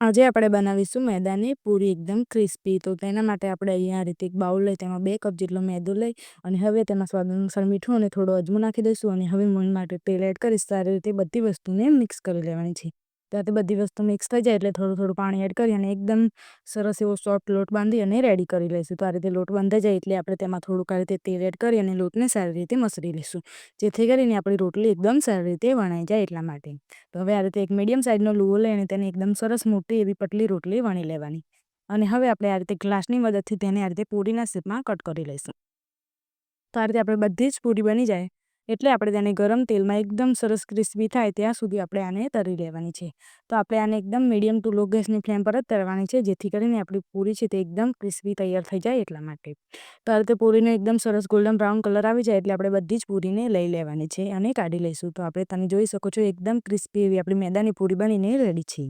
આજે આપણે બનાવીશું મેદાની પૂરી એકદમ ક્રિસ્પી. તો તેના માટે આપણે અહીંયા રીતે એક બાઉલ લઈ, તેમાં બે કપ જેટલો મેદો લઈ અને હવે તેમાં સ્વાદ અનુસાર મીઠું અને થોડો અજમો નાખી દઈશું અને હવે મોણ માટે તેલ એડ કરીશ. સારી રીતે બધી વસ્તુને મિક્સ કરી લેવાની છે. તો તે બધી વસ્તુ મિક્સ થઈ જાય એટલે થોડું થોડું પાણી એડ કરી અને એકદમ સરસ એવો સોફ્ટ લોટ બાંધી અને રેડી કરી લઈશું. તો આ રીતે લોટ બાંધાઈ જાય એટલે આપણે તેમાં થોડુંક આ રીતે તેલ એડ કરી અને લોટને સારી રીતે મસળી લઈશું. જેથી કરીને આપણી રોટલી એકદમ સારી રીતે વણાઈ જાય એટલા માટે. તો હવે આ રીતે એક મીડિયમ સાઇઝનો લુવો લઈ અને તેને એકદમ સરસ મોટી એવી પટલી રોટલી વણી લેવાની. અને હવે આપણે આ રીતે ગ્લાસની મદદથી તેને આ રીતે પૂરીના શેપમાં કટ કરી લઈશું. તો આ રીતે આપણે બધી જ પૂરી બની જાય. એટલે આપણે તેને ગરમ તેલમાં એકદમ સરસ ક્રિસ્પી થાય ત્યાં સુધી આપણે આને તરી લેવાની છે. તો આપણે આને એકદમ મીડિયમ ટુ લો ગેસની ફ્લેમ પર જ તરવાની છે, જેથી કરીને આપણી પૂરી છે તે એકદમ ક્રિસ્પી તૈયાર થઈ જાય એટલા માટે. તો આ પૂરીને એકદમ સરસ ગોલ્ડન બ્રાઉન કલર આવી જાય એટલે આપણે બધી જ પૂરીને લઈ લેવાની છે અને કાઢી લઈશું. તો આપણે તમે જોઈ શકો છો એકદમ ક્રિસ્પી એવી આપણી મેદાની પૂરી બનીને રેડી છે.